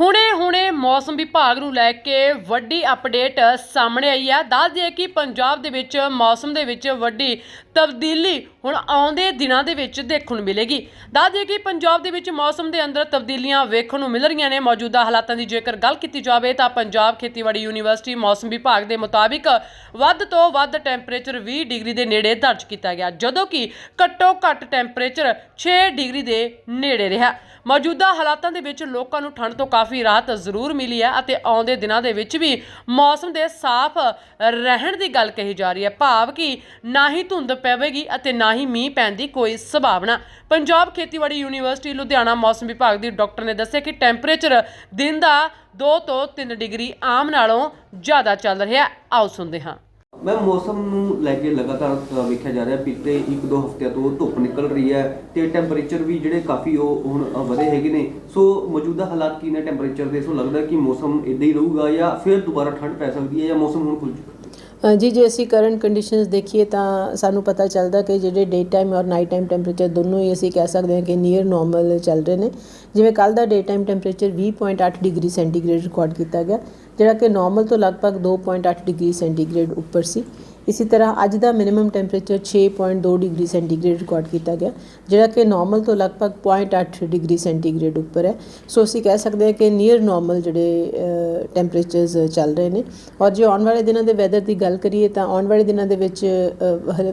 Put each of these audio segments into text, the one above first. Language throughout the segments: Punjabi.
ਹੁਣੇ-ਹੁਣੇ ਮੌਸਮ ਵਿਭਾਗ ਨੂੰ ਲੈ ਕੇ ਵੱਡੀ ਅਪਡੇਟ ਸਾਹਮਣੇ ਆਈ ਹੈ। ਦੱਸ ਦਈਏ ਕਿ ਪੰਜਾਬ ਦੇ ਵਿੱਚ ਮੌਸਮ ਦੇ ਵਿੱਚ ਵੱਡੀ ਤਬਦੀਲੀ ਹੁਣ ਆਉਂਦੇ ਦਿਨਾਂ ਦੇ ਵਿੱਚ ਦੇਖਣ ਨੂੰ ਮਿਲੇਗੀ। ਦੱਸ ਦਈਏ ਕਿ ਪੰਜਾਬ ਦੇ ਵਿੱਚ ਮੌਸਮ ਦੇ ਅੰਦਰ ਤਬਦੀਲੀਆਂ ਵੇਖਣ ਨੂੰ ਮਿਲ ਰਹੀਆਂ ਨੇ। ਮੌਜੂਦਾ ਹਾਲਾਤਾਂ ਦੀ ਜੇਕਰ ਗੱਲ ਕੀਤੀ ਜਾਵੇ ਤਾਂ ਪੰਜਾਬ ਖੇਤੀਬਾੜੀ ਯੂਨੀਵਰਸਿਟੀ ਮੌਸਮ ਵਿਭਾਗ ਦੇ ਮੁਤਾਬਿਕ ਵੱਧ ਤੋਂ ਵੱਧ ਟੈਂਪਰੇਚਰ 20 ਡਿਗਰੀ ਦੇ ਨੇੜੇ ਦਰਜ ਕੀਤਾ ਗਿਆ, ਜਦੋਂ ਕਿ ਘੱਟੋ ਘੱਟ ਟੈਂਪਰੇਚਰ 6 ਡਿਗਰੀ ਦੇ ਨੇੜੇ ਰਿਹਾ। ਮੌਜੂਦਾ ਹਾਲਾਤਾਂ ਦੇ ਵਿੱਚ ਲੋਕਾਂ ਨੂੰ ਠੰਡ ਤੋਂ ਕਾਫੀ ਰਾਹਤ ਜ਼ਰੂਰ ਮਿਲੀ ਹੈ ਅਤੇ ਆਉਂਦੇ ਦਿਨਾਂ ਦੇ ਵਿੱਚ ਵੀ ਮੌਸਮ ਦੇ ਸਾਫ਼ ਰਹਿਣ ਦੀ ਗੱਲ ਕਹੀ ਜਾ ਰਹੀ ਹੈ। ਭਾਵ ਕਿ ਨਾ ਹੀ ਧੁੰਦ ਪਵੇਗੀ ਅਤੇ ਨਾ ਹੀ ਮੀਂਹ ਪੈਣ ਦੀ ਕੋਈ ਸੰਭਾਵਨਾ। ਪੰਜਾਬ ਖੇਤੀਬਾੜੀ ਯੂਨੀਵਰਸਿਟੀ ਲੁਧਿਆਣਾ ਮੌਸਮ ਵਿਭਾਗ ਦੀ ਡਾਕਟਰ ਨੇ ਦੱਸਿਆ ਕਿ ਟੈਂਪਰੇਚਰ ਦਿਨ ਦਾ 2 ਤੋਂ 3 ਡਿਗਰੀ ਆਮ ਨਾਲੋਂ ਜ਼ਿਆਦਾ ਚੱਲ ਰਿਹਾ ਆਓ ਸੁਣਦੇ ਹਾਂ। ਮੈਂ ਮੌਸਮ ਨੂੰ ਲੈ ਕੇ ਲਗਾਤਾਰ ਵੇਖਿਆ ਜਾ ਰਿਹਾ ਪਿਛਲੇ 1-2 ਹਫ਼ਤਿਆਂ ਤੋਂ ਧੁੱਪ ਨਿਕਲ ਰਹੀ ਹੈ ਤੇ ਟੈਂਪਰੇਚਰ ਵੀ ਜਿਹੜੇ ਕਾਫੀ ਉਹ ਹੁਣ ਵਧੇ ਹੈਗੇ ਨੇ। ਸੋ ਮੌਜੂਦਾ ਹਾਲਾਤ ਕੀ ਨੇ ਟੈਂਪਰੇਚਰ ਦੇ? ਸੋ ਲੱਗਦਾ ਕਿ ਮੌਸਮ ਇਦਾਂ ਹੀ ਰਹੂਗਾ ਜਾਂ ਫਿਰ ਦੁਬਾਰਾ ਠੰਡ ਪੈ ਸਕਦੀ ਹੈ ਜਾਂ ਮੌਸਮ ਹੁਣ ਖੁੱਲ ਚੁੱਕਾ ਜੀ, ਜੇ ਅਸੀਂ ਕਰੰਟ ਕੰਡੀਸ਼ਨਸ ਦੇਖੀਏ ਤਾਂ ਸਾਨੂੰ ਪਤਾ ਚੱਲਦਾ ਕਿ ਜਿਹੜੇ ਡੇ ਟਾਈਮ ਔਰ ਨਾਈਟ ਟਾਈਮ ਟੈਂਪਰੇਚਰ ਦੋਨੋਂ ਹੀ ਅਸੀਂ ਕਹਿ ਸਕਦੇ ਹਾਂ ਕਿ ਨੀਅਰ ਨਾਰਮਲ ਚੱਲ ਰਹੇ ਨੇ। ਜਿਵੇਂ ਕੱਲ ਦਾ day time temperature 20.8 degree centigrade record ਕੀਤਾ ਗਿਆ। ਜਿਹੜਾ ਕਿ ਨਾਰਮਲ ਤੋਂ ਲਗਭਗ 2.8 ਡਿਗਰੀ ਸੈਂਟੀਗ੍ਰੇਡ ਉੱਪਰ ਸੀ। ਇਸੇ ਤਰ੍ਹਾਂ ਅੱਜ ਦਾ minimum temperature 6.2 degree centigrade record ਕੀਤਾ ਗਿਆ, ਜਿਹੜਾ ਕਿ ਨਾਰਮਲ ਤੋਂ ਲਗਭਗ 0.8 ਡਿਗਰੀ ਸੈਂਟੀਗ੍ਰੇਡ ਉੱਪਰ ਹੈ। ਸੋ ਅਸੀਂ ਕਹਿ ਸਕਦੇ ਹਾਂ ਕਿ ਨੀਅਰ ਨਾਰਮਲ ਜਿਹੜੇ ਟੈਂਪਰੇਚਰਸ ਚੱਲ ਰਹੇ ਨੇ। ਔਰ ਜੇ ਆਉਣ ਵਾਲੇ ਦਿਨਾਂ ਦੇ ਵੈਦਰ ਦੀ ਗੱਲ ਕਰੀਏ ਤਾਂ ਆਉਣ ਵਾਲੇ ਦਿਨਾਂ ਦੇ ਵਿੱਚ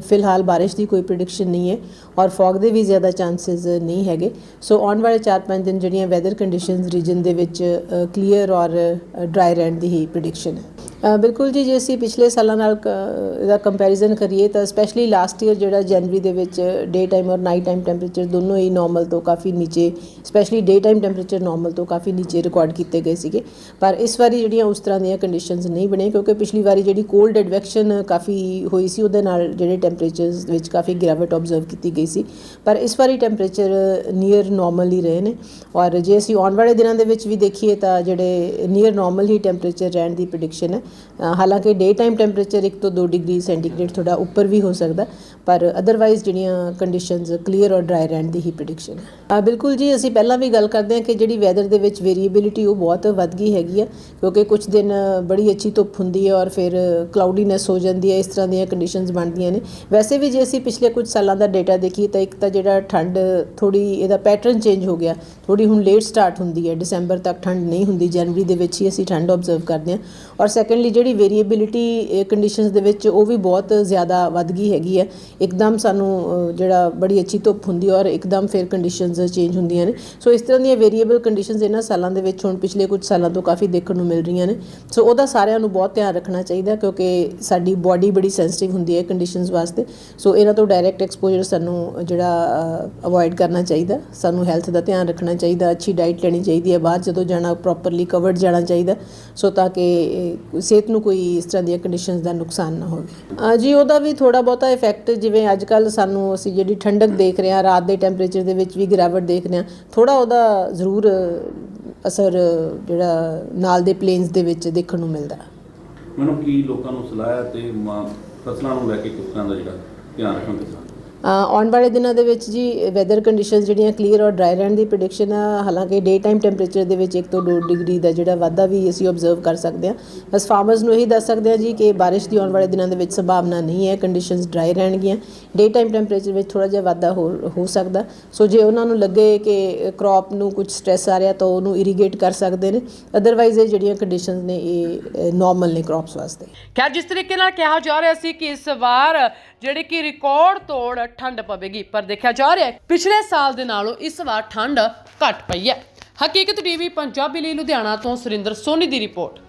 ਫਿਲਹਾਲ ਬਾਰਿਸ਼ ਦੀ ਕੋਈ ਪ੍ਰੈਡਿਕਸ਼ਨ ਨਹੀਂ ਹੈ ਔਰ ਫੌਗ ਦੇ ਵੀ ਜ਼ਿਆਦਾ ਚਾਂਸਸ ਨਹੀਂ ਹੈਗੇ। ਸੋ ਆਉਣ ਵਾਲੇ 4-5 ਦਿਨ ਜਿਹੜੀਆਂ ਵੈਦਰ ਕੰਡੀਸ਼ਨਸ ਰੀਜਨ ਦੇ ਵਿੱਚ ਕਲੀਅਰ ਔਰ ਡਰਾਈ ਰਹਿਣ ਦੀ ਹੀ ਪ੍ਰੈਡਿਕਸ਼ਨ ਹੈ ਅ, ਬਿਲਕੁਲ ਜੀ, ਜੇ ਅਸੀਂ ਪਿਛਲੇ ਸਾਲਾਂ ਨਾਲ ਕ- ਇਹਦਾ ਕੰਪੈਰੀਜ਼ਨ ਕਰੀਏ ਤਾਂ ਸਪੈਸ਼ਲੀ ਲਾਸਟ ਈਅਰ ਜਿਹੜਾ ਜਨਵਰੀ ਦੇ ਵਿੱਚ ਡੇ ਟਾਈਮ ਔਰ ਨਾਈਟ ਟਾਈਮ ਟੈਂਪਰੇਚਰ ਦੋਨੋਂ ਹੀ ਨਾਰਮਲ ਤੋਂ ਕਾਫੀ ਨੀਚੇ specially day time temperature normal ਤੋਂ ਕਾਫੀ ਨੀਚੇ ਰਿਕਾਰਡ ਕੀਤੇ ਗਏ ਸੀਗੇ। ਪਰ ਇਸ ਵਾਰੀ ਜਿਹੜੀਆਂ ਉਸ ਤਰ੍ਹਾਂ ਦੀਆਂ ਕੰਡੀਸ਼ਨਸ ਨਹੀਂ ਬਣੀਆਂ ਕਿਉਂਕਿ ਪਿਛਲੀ ਵਾਰੀ ਜਿਹੜੀ ਕੋਲਡ ਐਡਵੈਕਸ਼ਨ ਕਾਫੀ ਹੋਈ ਸੀ, ਉਹਦੇ ਨਾਲ ਜਿਹੜੇ ਟੈਂਪਰੇਚਰਸ ਵਿੱਚ ਕਾਫੀ ਗਿਰਾਵਟ ਆਬਜ਼ਰਵ ਕੀਤੀ ਗਈ ਸੀ। ਪਰ ਇਸ ਵਾਰੀ ਟੈਂਪਰੇਚਰ ਨੀਅਰ ਨਾਰਮਲ ਹੀ ਰਹੇ ਨੇ। ਔਰ ਜੇ ਅਸੀਂ ਆਉਣ ਵਾਲੇ ਦਿਨਾਂ ਦੇ ਵਿੱਚ ਵੀ ਦੇਖੀਏ ਤਾਂ ਜਿਹੜੇ ਨੀਅਰ ਨਾਰਮਲ ਹੀ ਟੈਂਪਰੇਚਰ ਰਹਿਣ ਦੀ ਪ੍ਰੈਡਿਕਸ਼ਨ ਹੈ ਹਾਲਾਂਕਿ ਡੇ ਟਾਈਮ ਟੈਂਪਰੇਚਰ 1 ਤੋਂ 2 ਡਿਗਰੀ ਸੈਂਟੀਗ੍ਰੇਡ ਥੋੜਾ ਉੱਪਰ ਵੀ ਹੋ ਸਕਦਾ ਪਰ ਅਦਰਵਾਈਜ਼ ਜਿਹੜੀਆਂ ਕੰਡੀਸ਼ਨਸ ਕਲੀਅਰ ਔਰ ਡਰਾਈ ਰਹਿਣ ਦੀ ਹੀ ਪ੍ਰੈਡਿਕਸ਼ਨ ਹੈ। ਅ, ਬਿਲਕੁਲ ਜੀ ਅਸੀਂ ਪਹਿਲਾਂ ਵੀ ਗੱਲ ਕਰਦੇ ਹਾਂ ਕਿ ਜਿਹੜੀ ਵੈਦਰ ਦੇ ਵਿੱਚ ਵੇਰੀਏਬਿਲਿਟੀ ਉਹ ਬਹੁਤ ਵੱਧ ਗਈ ਹੈਗੀ ਆ ਕਿਉਂਕਿ ਕੁਝ ਦਿਨ ਬੜੀ ਅੱਛੀ ਧੁੱਪ ਹੁੰਦੀ ਹੈ ਔਰ ਫਿਰ ਕਲਾਉਡੀਨੈਸ ਹੋ ਜਾਂਦੀ ਹੈ ਇਸ ਤਰ੍ਹਾਂ ਦੀਆਂ ਕੰਡੀਸ਼ਨਸ ਬਣਦੀਆਂ ਨੇ। ਵੈਸੇ ਵੀ ਜੇ ਅਸੀਂ ਪਿਛਲੇ ਕੁਝ ਸਾਲਾਂ ਦਾ ਡਾਟਾ ਦੇਖੀਏ ਤਾਂ ਇੱਕ ਤਾਂ ਜਿਹੜਾ ਠੰਡ ਥੋੜੀ ਇਹਦਾ ਪੈਟਰਨ ਚੇਂਜ ਹੋ ਗਿਆ ਥੋੜੀ ਹੁਣ ਲੇਟ ਸਟਾਰਟ ਹੁੰਦੀ ਹੈ ਦਸੰਬਰ ਤੱਕ ਠੰਡ ਨਹੀਂ ਹੁੰਦੀ ਜਨਵਰੀ ਦੇ ਵਿੱਚ ਹੀ ਅਸੀਂ ਠੰਡ ਆਬਜ਼ਰਵ ਕਰਦੇ ਹਾਂ। ਔਰ ਸੈਕੰਡਲੀ ਜਿਹੜੀ ਵੇਰੀਏਬਿਲਿਟੀ ਕੰਡੀਸ਼ਨਸ ਦੇ ਵਿੱਚ ਉਹ ਵੀ ਬਹੁਤ ਜ਼ਿਆਦਾ ਵੱਧ ਗਈ ਹੈਗੀ ਹੈ। ਇੱਕਦਮ ਸਾਨੂੰ ਜਿਹੜਾ ਬੜੀ ਅੱਛੀ ਧੁੱਪ ਹੁੰਦੀ ਔਰ ਇੱਕਦਮ ਫਿਰ ਕੰਡੀਸ਼ਨਸ ਚੇਂਜ ਹੁੰਦੀਆਂ ਨੇ। ਸੋ ਇਸ ਤਰ੍ਹਾਂ ਦੀਆਂ ਵੇਰੀਏਬਲ ਕੰਡੀਸ਼ਨਸ ਇਹਨਾਂ ਸਾਲਾਂ ਦੇ ਵਿੱਚ ਹੁਣ ਪਿਛਲੇ ਕੁਝ ਸਾਲਾਂ ਤੋਂ ਕਾਫੀ ਦੇਖਣ ਨੂੰ ਮਿਲ ਰਹੀਆਂ ਨੇ। ਸੋ ਉਹਦਾ ਸਾਰਿਆਂ ਨੂੰ ਬਹੁਤ ਧਿਆਨ ਰੱਖਣਾ ਚਾਹੀਦਾ ਕਿਉਂਕਿ ਸਾਡੀ ਬਾਡੀ ਬੜੀ ਸੈਂਸਿਟਿਵ ਹੁੰਦੀ ਹੈ ਕੰਡੀਸ਼ਨਸ ਵਾਸਤੇ। ਸੋ ਇਹਨਾਂ ਤੋਂ ਡਾਇਰੈਕਟ ਐਕਸਪੋਜ਼ਰ ਸਾਨੂੰ ਜਿਹੜਾ ਅਵੋਇਡ ਕਰਨਾ ਚਾਹੀਦਾ। ਸਾਨੂੰ ਹੈਲਥ ਦਾ ਧਿਆਨ ਰੱਖਣਾ ਚਾਹੀਦਾ। ਅੱਛੀ ਡਾਈਟ ਲੈਣੀ ਚਾਹੀਦੀ ਹੈ। ਬਾਹਰ ਜਦੋਂ ਜਾਣਾ ਪ੍ਰੋਪਰਲੀ ਕਵਰਡ ਜਾਣਾ ਚਾਹੀਦਾ। ਸੋ ਤਾਂ ਕਿ ਸਿਹਤ ਨੂੰ ਕੋਈ ਇਸ ਤਰ੍ਹਾਂ ਦੀਆਂ ਕੰਡੀਸ਼ਨਸ ਦਾ ਨੁਕਸਾਨ ਨਾ ਹੋਵੇ। ਜੀ, ਉਹਦਾ ਵੀ ਥੋੜਾ ਬਹੁਤਾ ਇਫੈਕਟ ਜਿਵੇਂ ਅੱਜ ਕੱਲ ਸਾਨੂੰ ਅਸੀਂ ਜਿਹੜੀ ਠੰਡਕ ਦੇਖ ਰਹੇ ਹਾਂ, ਰਾਤ ਦੇ ਟੈਂਪਰੇਚਰ ਦੇ ਵਿੱਚ ਵੀ ਗਿਰਾਵਟ ਦੇਖ ਰਹੇ ਹਾਂ ਥੋੜਾ ਉਹਦਾ ਜ਼ਰੂਰ ਅਸਰ ਜਿਹੜਾ ਨਾਲ ਦੇ ਪਲੇਨਸ ਦੇ ਵਿੱਚ ਦੇਖਣ ਨੂੰ ਮਿਲਦਾ। ਮੈਨੂੰ ਕੀ ਲੋਕਾਂ ਨੂੰ ਸਲਾਹ ਤੇ ਫਸਲਾਂ ਨੂੰ ਲੈ ਕੇ ਕਿਸ ਤਰ੍ਹਾਂ ਦਾ ਜਿਹੜਾ ਧਿਆਨ ਰੱਖਣ ਕਿਸਾਨ ਆਉਣ ਵਾਲੇ ਦਿਨਾਂ ਦੇ ਵਿੱਚ ਜੀ ਵੈਦਰ ਕੰਡੀਸ਼ਨਸ ਜਿਹੜੀਆਂ ਕਲੀਅਰ ਔਰ ਡਰਾਈ ਰਹਿਣ ਦੀ ਪ੍ਰੈਡਿਕਸ਼ਨ ਆ, ਹਾਲਾਂਕਿ ਡੇ ਟਾਈਮ ਟੈਂਪਰੇਚਰ ਦੇ ਵਿੱਚ 1 ਤੋਂ 2 ਡਿਗਰੀ ਦਾ ਜਿਹੜਾ ਵਾਧਾ ਵੀ ਅਸੀਂ ਆਬਜ਼ਰਵ ਕਰ ਸਕਦੇ ਹਾਂ। ਬਸ ਫਾਰਮਰਸ ਨੂੰ ਇਹੀ ਦੱਸ ਸਕਦੇ ਹਾਂ ਜੀ ਕਿ ਬਾਰਿਸ਼ ਦੀ ਆਉਣ ਵਾਲੇ ਦਿਨਾਂ ਦੇ ਵਿੱਚ ਸੰਭਾਵਨਾ ਨਹੀਂ ਹੈ ਕੰਡੀਸ਼ਨਸ ਡਰਾਈ ਰਹਿਣਗੀਆਂ। ਡੇ ਟਾਈਮ ਟੈਂਪਰੇਚਰ ਵਿੱਚ ਥੋੜਾ ਜਿਹਾ ਵਾਧਾ ਹੋ ਹੋ ਸਕਦਾ। ਸੋ ਜੇ ਉਹਨਾਂ ਨੂੰ ਲੱਗੇ ਕਿ ਕ੍ਰੌਪ ਨੂੰ ਕੁਝ ਸਟ੍ਰੈਸ ਆ ਰਿਹਾ ਤਾਂ ਉਹਨੂੰ ਇਰੀਗੇਟ ਕਰ ਸਕਦੇ ਨੇ। ਅਦਰਵਾਈਜ਼ ਇਹ ਜਿਹੜੀਆਂ ਕੰਡੀਸ਼ਨਸ ਨੇ, ਇਹ ਨਾਰਮਲ ਨੇ ਕ੍ਰੌਪਸ ਵਾਸਤੇ। ਖੈਰ, ਜਿਸ ਤਰੀਕੇ ਨਾਲ ਕਿਹਾ ਜਾ ਰਿਹਾ ਸੀ ਕਿ ਇਸ ਵਾਰ ਜਿਹੜੀ ਕਿ ਰਿਕਾਰਡ ਤੋੜ ਠੰਡ ਪਵੇਗੀ। ਪਰ ਦੇਖਿਆ ਜਾ ਰਿਹਾ ਹੈ, ਪਿਛਲੇ ਸਾਲ ਦੇ ਨਾਲੋਂ ਇਸ ਵਾਰ ਠੰਡ ਘੱਟ ਪਈ ਹੈ। ਹਕੀਕਤ ਟੀਵੀ, ਪੰਜਾਬੀ ਲਈ ਲੁਧਿਆਣਾ ਤੋਂ ਸੁਰਿੰਦਰ ਸੋਨੀ ਦੀ ਰਿਪੋਰਟ।